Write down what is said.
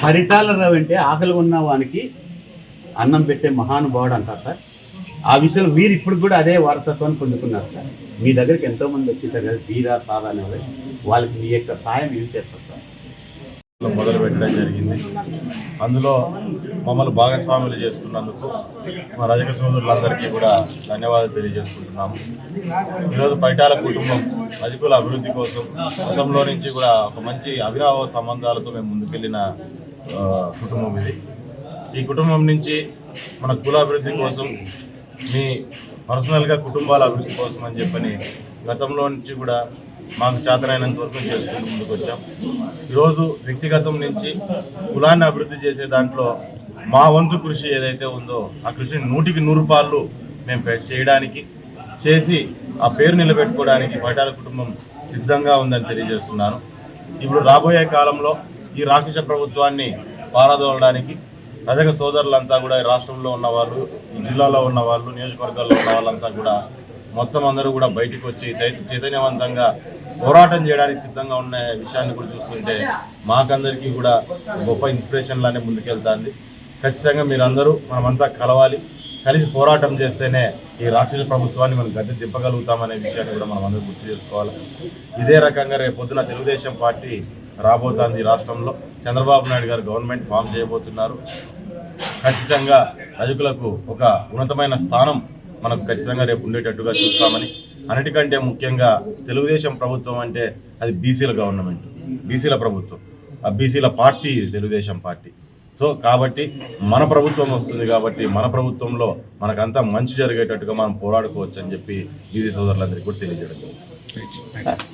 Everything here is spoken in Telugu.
హరితాల రావు అంటే ఆకలి ఉన్న వానికి అన్నం పెట్టే మహానుభావుడు అంటారు సార్. ఆ విషయంలో వీరు ఇప్పుడు కూడా అదే వారసత్వాన్ని పొందుకున్నారు సార్. మీ దగ్గరికి ఎంతోమంది వచ్చి కదా వీరా సాధ అనేవాళ్ళు వాళ్ళకి మీ యొక్క సాయం ఏం చేస్తారు సార్. మొదలు పెట్టడం జరిగింది. అందులో మమ్మల్ని భాగస్వాములు చేసుకున్నందుకు మా రజక సోదరులందరికీ కూడా ధన్యవాదాలు తెలియజేసుకుంటున్నాము. ఈరోజు పైటాల కుటుంబం రజకుల అభివృద్ధి కోసం గతంలో నుంచి కూడా ఒక మంచి అవినావ సంబంధాలతో మేము ముందుకెళ్ళిన కుటుంబం ఇది. ఈ కుటుంబం నుంచి మన కులాభివృద్ధి కోసం మీ పర్సనల్గా కుటుంబాల అభివృద్ధి కోసం అని చెప్పని గతంలో నుంచి కూడా మాకు చేతనైనంత వరకు చేసుకుంటూ ముందుకు వచ్చాం ఈరోజు వ్యక్తిగతం నుంచి కులాన్ని అభివృద్ధి చేసే దాంట్లో మా వంతు కృషి ఏదైతే ఉందో ఆ కృషిని నూటికి నూరు పాళ్ళు మేము చేయడానికి చేసి ఆ పేరు నిలబెట్టుకోవడానికి పైటాల కుటుంబం సిద్ధంగా ఉందని తెలియజేస్తున్నాను. ఇప్పుడు రాబోయే కాలంలో ఈ రాక్షస ప్రభుత్వాన్ని పారదోలడానికి రజక సోదరులంతా కూడా ఈ రాష్ట్రంలో ఉన్నవాళ్ళు జిల్లాలో ఉన్నవాళ్ళు నియోజకవర్గాల్లో ఉన్న వాళ్ళంతా కూడా మొత్తం అందరూ కూడా బయటికి వచ్చి చైతన్యవంతంగా పోరాటం చేయడానికి సిద్ధంగా ఉన్న విషయాన్ని కూడా చూస్తుంటే మాకందరికీ కూడా గొప్ప ఇన్స్పిరేషన్ లానే ముందుకెళ్తాంది. ఖచ్చితంగా మీరందరూ మనమంతా కలవాలి. కలిసి పోరాటం చేస్తేనే ఈ రాక్షస ప్రభుత్వాన్ని మనం గద్దె దింపగలుగుతామనే విషయాన్ని కూడా మనం అందరూ గుర్తు చేసుకోవాలి. ఇదే రకంగా రేపొద్దున తెలుగుదేశం పార్టీ రాబోతోంది రాష్ట్రంలో. చంద్రబాబు నాయుడు గారు గవర్నమెంట్ ఫామ్ చేయబోతున్నారు. ఖచ్చితంగా రజకులకు ఒక ఉన్నతమైన స్థానం మనకు ఖచ్చితంగా రేపు ఉండేటట్టుగా చూస్తామని. అన్నిటికంటే ముఖ్యంగా తెలుగుదేశం ప్రభుత్వం అంటే అది బీసీల గవర్నమెంట్ బీసీల ప్రభుత్వం. ఆ బీసీల పార్టీ తెలుగుదేశం పార్టీ. సో కాబట్టి మన ప్రభుత్వం వస్తుంది కాబట్టి మన ప్రభుత్వంలో మనకంతా మంచి జరిగేటట్టుగా మనం పోరాడుకోవచ్చు అని చెప్పి బీసీ సోదరులందరికీ కూడా తెలియజేయడం